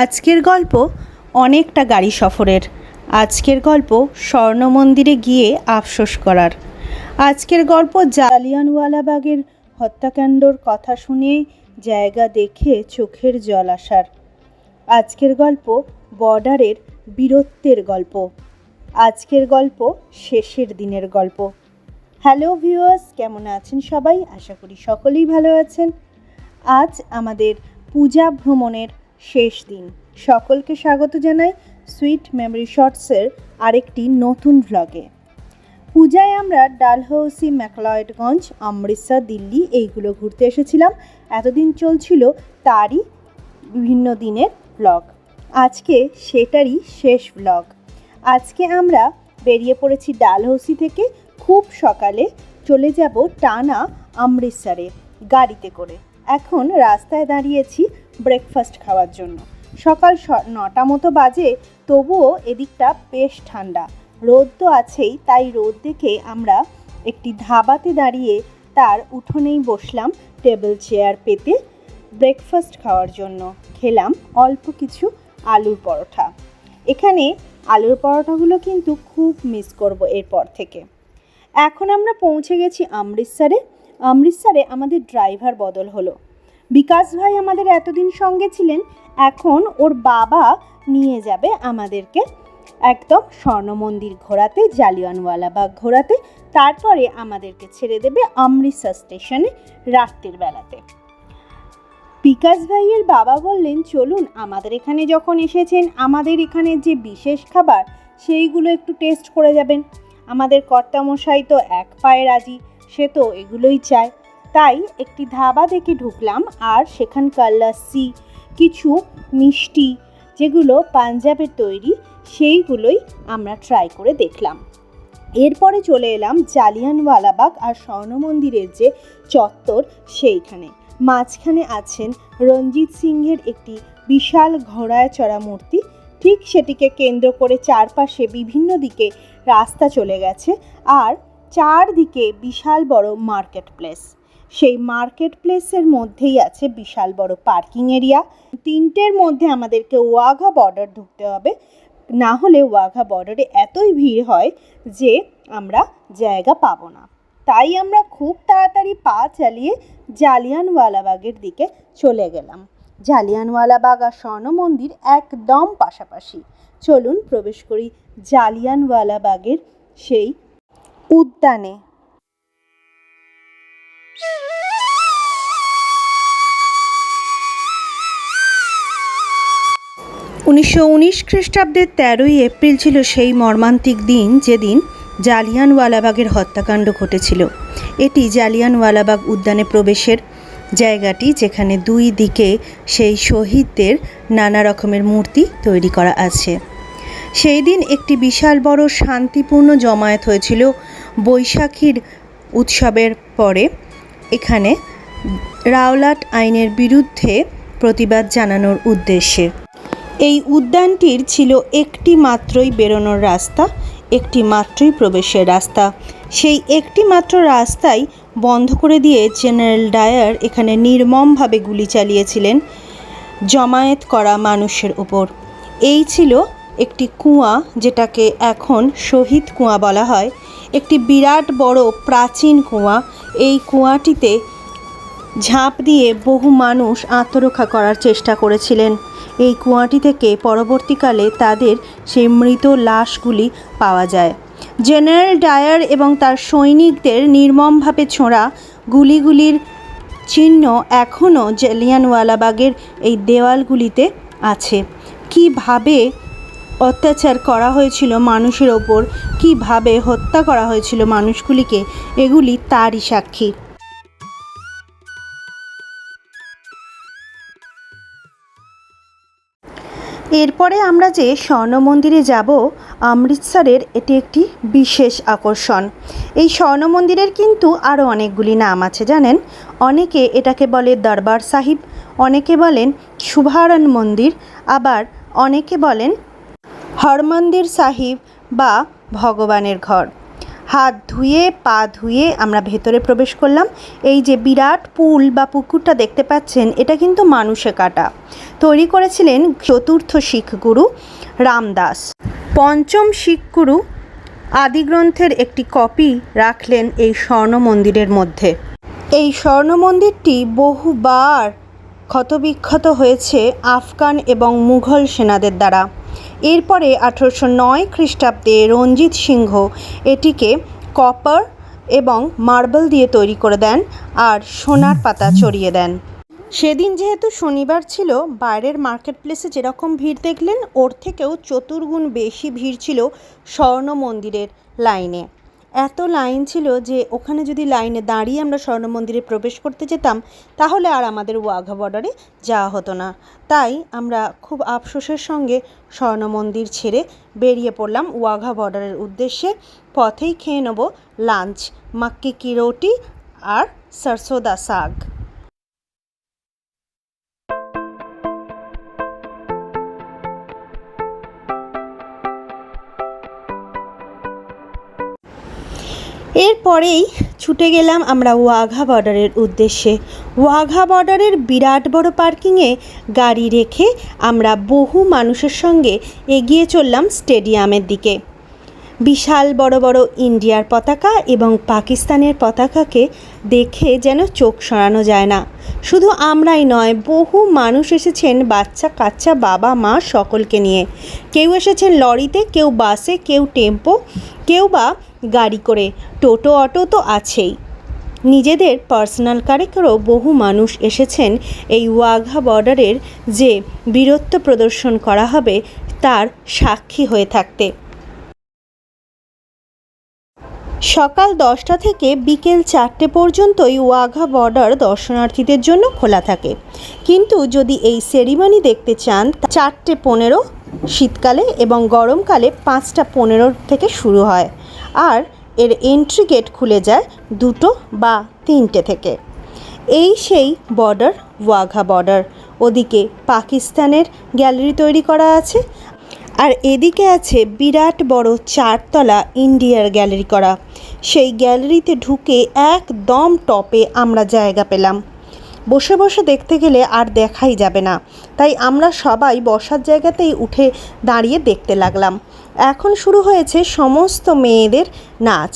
আজকের গল্প অনেকটা গাড়ি সফরের। আজকের গল্প স্বর্ণ মন্দিরে গিয়ে আফসোস করার। আজকের গল্প জালিয়ানওয়ালাবাগের হত্যাকাণ্ডর কথা শুনে জায়গা দেখে চোখের জল আসার। আজকের গল্প বর্ডারের বীরত্বের গল্প। আজকের গল্প শেষের দিনের গল্প। হ্যালো ভিউয়ার্স, কেমন আছেন সবাই? আশা করি সকলেই ভালো আছেন। আজ আমাদের পূজা ভ্রমণের শেষ দিন। সকলকে স্বাগত জানাই সুইট মেমরি শর্টসের আরেকটি নতুন ভ্লগে পূজায় আমরা ডালহৌসি, ম্যাকলয়েডগঞ্জ, অমৃতসর, দিল্লি এইগুলো ঘুরতে এসেছিলাম। এতদিন চলছিল তারই বিভিন্ন দিনের ব্লগ আজকে সেটারই শেষ ব্লগ আজকে আমরা বেরিয়ে পড়েছি ডালহৌসি থেকে খুব সকালে চলে যাব টানা অমৃতসরে গাড়িতে করে। এখন রাস্তায় দাঁড়িয়েছি ব্রেকফাস্ট খাওয়ার জন্য। সকাল নটা মতো বাজে, তবুও এদিকটা বেশ ঠান্ডা। রোদ তো আছেই, তাই রোদ দেখে আমরা একটি ধাবাতে দাঁড়িয়ে তার উঠোনেই বসলাম টেবিল চেয়ার পেতে ব্রেকফাস্ট খাওয়ার জন্য। খেলাম অল্প কিছু আলুর পরোটা। এখানে আলুর পরোটাগুলো কিন্তু খুব মিস করব এরপর থেকে। এখন আমরা পৌঁছে গেছি অমৃতসরে অমৃতসরে আমাদের ড্রাইভার বদল হলো। বিকাশ ভাই আমাদের এতদিন সঙ্গে ছিলেন, এখন ওর বাবা নিয়ে যাবে আমাদেরকে একদম স্বর্ণ মন্দির ঘোরাতে জালিয়ানওয়ালাবাগ ঘোরাতে, তারপরে আমাদেরকে ছেড়ে দেবে অমৃতসর স্টেশনে রাত্রির বেলাতে। বিকাশ ভাইয়ের বাবা বললেন, চলুন, আমাদের এখানে যখন এসেছেন, আমাদের এখানে যে বিশেষ খাবার, সেইগুলো একটু টেস্ট করে যাবেন। আমাদের কর্তামশাই তো এক পায়ে রাজি সে তো এগুলোই চায়। তাই একটি ধাবা দেখে ঢুকলাম আর সেখানকার লাস্সি কিছু মিষ্টি যেগুলো পাঞ্জাবের তৈরি, সেইগুলোই আমরা ট্রাই করে দেখলাম। এরপরে চলে এলাম জালিয়ানওয়ালাবাগ আর স্বর্ণ মন্দিরের যে চত্বর সেইখানে। মাঝখানে আছেন রঞ্জিত সিংহের একটি বিশাল ঘোড়ায় চড়া মূর্তি। ঠিক সেটিকে কেন্দ্র করে চারপাশে বিভিন্ন দিকে রাস্তা চলে গেছে। আর চারদিকে বিশাল বড় মার্কেট প্লেস সেই মার্কেট প্লেসের মধ্যেই আছে বিশাল বড় পার্কিং এরিয়া। তিনটের মধ্যে আমাদেরকে ওয়াঘা বর্ডার ঢুকতে হবে। না হলে ওয়াঘা বর্ডারে এতই ভিড় হয় যে আমরা জায়গা পাবো না। তাই আমরা খুব তাড়াতাড়ি পা চালিয়ে জালিয়ানওয়ালাবাগের দিকে চলে গেলাম। জালিয়ানওয়ালাবাগ আর স্বর্ণ মন্দির একদম পাশাপাশি। চলুন প্রবেশ করি জালিয়ানওয়ালাবাগের সেই উদ্যানে। উনিশশো উনিশ খ্রিস্টাব্দের তেরোই এপ্রিল ছিল সেই মর্মান্তিক দিন যেদিন জালিয়ানওয়ালাবাগের হত্যাকাণ্ড ঘটেছিল। এটি জালিয়ানওয়ালাবাগ উদ্যানে প্রবেশের জায়গাটি যেখানে দুই দিকে সেই শহীদদের নানা রকমের মূর্তি তৈরি করা আছে। সেই দিন একটি বিশাল বড় শান্তিপূর্ণ জমায়েত হয়েছিল বৈশাখীর উৎসবের পরে এখানে রাওলাট আইনের বিরুদ্ধে প্রতিবাদ জানানোর উদ্দেশ্যে। এই উদ্যানটির ছিল একটি মাত্রই বেরোনোর রাস্তা, একটি মাত্রই প্রবেশের রাস্তা। সেই একটি মাত্র রাস্তাই বন্ধ করে দিয়ে জেনারেল ডায়ার এখানে নির্মমভাবে গুলি চালিয়েছিলেন, জমায়েত করা মানুষের ওপর এই ছিল একটি কুয়া যেটাকে এখন শহীদ কুয়া বলা হয়। একটি বিরাট বড় প্রাচীন কুয়া। এই কুয়াটিতে ঝাঁপ দিয়ে বহু মানুষ আত্মরক্ষা করার চেষ্টা করেছিলেন। এই কুয়াটি থেকে পরবর্তীকালে তাদের সেই মৃত লাশগুলি পাওয়া যায়। জেনারেল ডায়ার এবং তার সৈনিকদের নির্মমভাবে ছোঁড়া গুলিগুলির চিহ্ন এখনও জালিয়ানওয়ালাবাগের এই দেওয়ালগুলিতে আছে। কীভাবে অত্যাচার করা হয়েছিল মানুষের ওপর। কীভাবে হত্যা করা হয়েছিল মানুষগুলিকে, এগুলি তারই সাক্ষী। এরপরে আমরা যে স্বর্ণ মন্দিরে যাব, অমৃতসরের এটি একটি বিশেষ আকর্ষণ। এই স্বর্ণ মন্দিরের কিন্তু আরও অনেকগুলি নাম আছে, জানেন? অনেকে এটাকে বলে দরবার সাহিব, অনেকে বলেন শুভারণ মন্দির, আবার অনেকে বলেন হরমন্দির সাহিব বা ভগবানের ঘর। হাত ধুয়ে, পা ধুয়ে আমরা ভেতরে প্রবেশ করলাম। এই যে বিরাট পুল বা পুকুরটা দেখতে পাচ্ছেন, এটা কিন্তু মানুষে কাটা। তৈরি করেছিলেন চতুর্থ শিখ গুরু রামদাস। পঞ্চম শিখ গুরু আদিগ্রন্থের একটি কপি রাখলেন এই স্বর্ণ মন্দিরের মধ্যে। এই স্বর্ণ মন্দিরটি বহুবার ক্ষতবিক্ষত হয়েছে আফগান এবং মুঘল সেনাদের দ্বারা। এরপরে আঠেরোশো নয় খ্রিস্টাব্দে রঞ্জিত সিংহ এটিকে কপার এবং মার্বেল দিয়ে তৈরি করে দেন আর সোনার পাতা চড়িয়ে দেন। সেদিন যেহেতু শনিবার ছিল, বাইরের মার্কেট প্লেসে যেরকম ভিড় দেখলেন, ওর থেকেও চতুর্গুণ বেশি ভিড় ছিল স্বর্ণ মন্দিরের লাইনে। এত লাইন ছিল যে ওখানে যদি লাইনে দাঁড়িয়ে আমরা স্বর্ণ মন্দিরে প্রবেশ করতে যেতাম, তাহলে আর আমাদের ওয়াঘা বর্ডারে যাওয়া হতো না। তাই আমরা খুব আফসোসের সঙ্গে স্বর্ণ মন্দির ছেড়ে বেরিয়ে পড়লাম ওয়াঘা বর্ডারের উদ্দেশ্যে। পথেই খেয়ে নেব লাঞ্চ, মাক্কি কি রুটি আর সরসোদা শাক। এরপরেই ছুটে গেলাম আমরা ওয়াঘা বর্ডারের উদ্দেশ্যে। ওয়াঘা বর্ডারের বিরাট বড় পার্কিংয়ে গাড়ি রেখে আমরা বহু মানুষের সঙ্গে এগিয়ে চললাম স্টেডিয়ামের দিকে। বিশাল বড় বড় ইন্ডিয়ার পতাকা এবং পাকিস্তানের পতাকাকে দেখে যেন চোখ সরানো যায় না। শুধু আমরাই নয়, বহু মানুষ এসেছেন বাচ্চা কাচ্চা বাবা মা সকলকে নিয়ে। কেউ এসেছেন লরিতে, কেউ বাসে, কেউ টেম্পো, কেউ বা গাড়ি করে। টোটো, অটো তো আছেই। নিজেদের পার্সোনাল কারে করেও বহু মানুষ এসেছেন এই ওয়াঘা বর্ডারের যে বীরত্ব প্রদর্শন করা হবে, তার সাক্ষী হয়ে থাকতে। সকাল দশটা থেকে বিকেল চারটে পর্যন্তই ওয়াঘা বর্ডার দর্শনার্থীদের জন্য খোলা থাকে। কিন্তু যদি এই সেরিমনি দেখতে চান চারটে পনেরো শীতকালে এবং গরমকালে পাঁচটা পনেরো থেকে শুরু হয়। আর এর এন্ট্রি গেট খুলে যায় দুটো বা তিনটে থেকে। এই সেই বর্ডার, ওয়াঘা বর্ডার। ওদিকে পাকিস্তানের গ্যালারি তৈরি করা আছে। আর এদিকে আছে বিরাট বড় চারতলা ইন্ডিয়ার গ্যালারি করা। সেই গ্যালারিতে ঢুকে একদম টপে আমরা জায়গা পেলাম। বসে বসে দেখতে গেলে আর দেখাই যাবে না। তাই আমরা সবাই বসার জায়গাতেই উঠে দাঁড়িয়ে দেখতে লাগলাম। এখন শুরু হয়েছে সমস্ত মেয়েদের নাচ।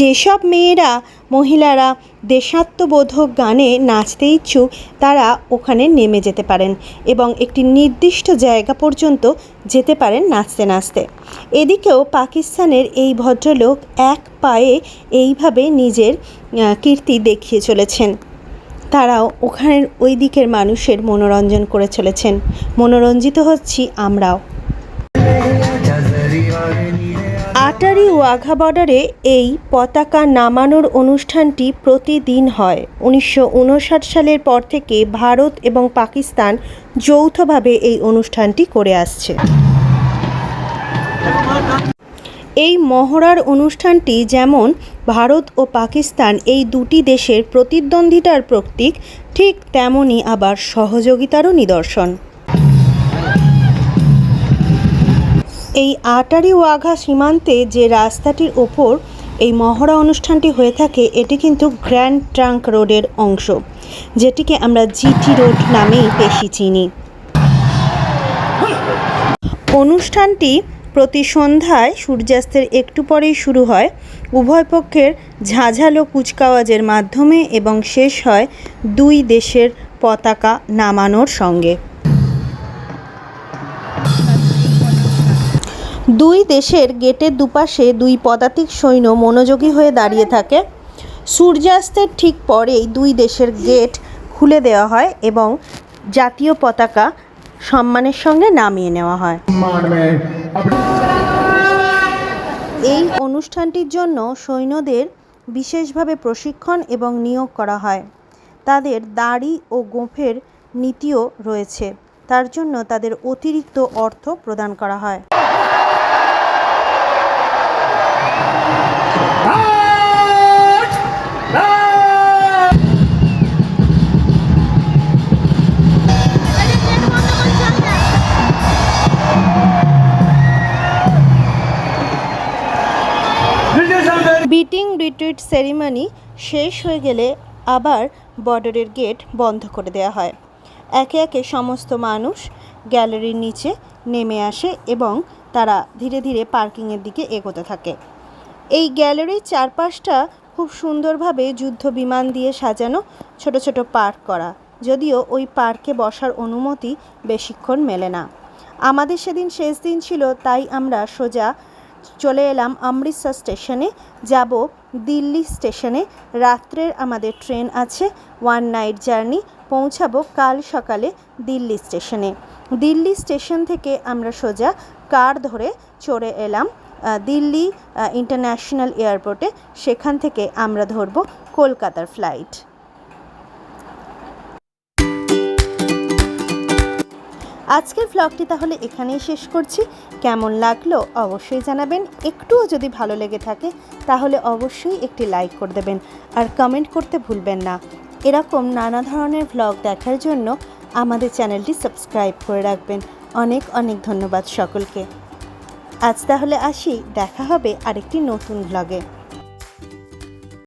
যেসব মেয়েরা, মহিলারা দেশাত্মবোধক গানে নাচতে ইচ্ছুক, তারা ওখানে নেমে যেতে পারেন এবং একটি নির্দিষ্ট জায়গা পর্যন্ত যেতে পারেন নাচতে নাচতে। এদিকেও পাকিস্তানের এই ভদ্রলোক এক পায়ে এইভাবে নিজের কীর্তি দেখিয়ে চলেছেন। তারাও ওখানের ওই দিকের মানুষের মনোরঞ্জন করে চলেছেন। মনোরঞ্জিত হচ্ছি আমরাও। আটারি ওয়াঘা বর্ডারে এই পতাকা নামানোর অনুষ্ঠানটি প্রতিদিন হয়। উনিশশো উনষাট সালের পর থেকে ভারত এবং পাকিস্তান যৌথভাবে এই অনুষ্ঠানটি করে আসছে। এই মহড়ার অনুষ্ঠানটি যেমন ভারত ও পাকিস্তান এই দুটি দেশের প্রতিদ্বন্দ্বিতার প্রতীক, ঠিক তেমনই আবার সহযোগিতারও নিদর্শন। এই আটারি ওয়াঘা সীমান্তে যে রাস্তাটির ওপর এই মহড়া অনুষ্ঠানটি হয়ে থাকে, এটি কিন্তু গ্র্যান্ড ট্রাঙ্ক রোডের অংশ, যেটিকে আমরা জিটি রোড নামেই বেশি চিনি। অনুষ্ঠানটি প্রতি সন্ধ্যায় সূর্যাস্তের একটু পরেই শুরু হয়। উভয় পক্ষের ঝাঁঝালো কুচকাওয়াজের মাধ্যমে এবং শেষ হয় দুই দেশের পতাকা নামানোর সঙ্গে। দুই দেশের গেটের দুপাশে দুই পদাতিক সৈন্য মনোযোগী হয়ে দাঁড়িয়ে থাকে। সূর্যাস্তের ঠিক পরেই দুই দেশের গেট খুলে দেওয়া হয় এবং জাতীয় পতাকা সম্মানের সঙ্গে নামিয়ে নেওয়া হয়। এই অনুষ্ঠানটির জন্য সৈন্যদের বিশেষভাবে প্রশিক্ষণ এবং নিয়োগ করা হয়। তাদের দাড়ি ও গোঁফের নীতিও রয়েছে। তার জন্য তাদের অতিরিক্ত অর্থ প্রদান করা হয়। রিট্রিট সেরিমনি শেষ হয়ে গেলে আবার বর্ডারের গেট বন্ধ করে দেওয়া হয়। একে একে সমস্ত মানুষ গ্যালারির নিচে নেমে আসে এবং তারা ধীরে ধীরে পার্কিংয়ের দিকে এগোতে থাকে। এই গ্যালারির চারপাশটা খুব সুন্দরভাবে যুদ্ধ বিমান দিয়ে সাজানো ছোট ছোট পার্ক করা, যদিও ওই পার্কে বসার অনুমতি বেশিক্ষণ মেলে না। আমাদের সেদিন শেষ দিন ছিল, তাই আমরা সোজা চলে এলাম অমৃতসর স্টেশনে। যাব দিল্লি স্টেশনে রাত্রের আমাদের ট্রেন আছে। ওয়ান নাইট জার্নি পৌঁছাবো কাল সকালে দিল্লি স্টেশনে। দিল্লি স্টেশন থেকে আমরা সোজা কার ধরে চড়ে এলাম? দিল্লি ইন্টারন্যাশনাল এয়ারপোর্টে সেখান থেকে আমরা ধরবো কলকাতার ফ্লাইট আজকের ভ্লগটি তাহলে এখানেই শেষ করছি। কেমন লাগল অবশ্যই জানাবেন। একটুও যদি ভালো লেগে থাকে, তাহলে অবশ্যই একটি লাইক করে দেবেন। আর কমেন্ট করতে ভুলবেন না। এরকম নানা ধরনের ভ্লগ দেখার জন্য আমাদের চ্যানেলটি সাবস্ক্রাইব করে রাখবেন। অনেক অনেক ধন্যবাদ সকলকে। আজ তাহলে আসি। দেখা হবে আরেকটি নতুন ভ্লগে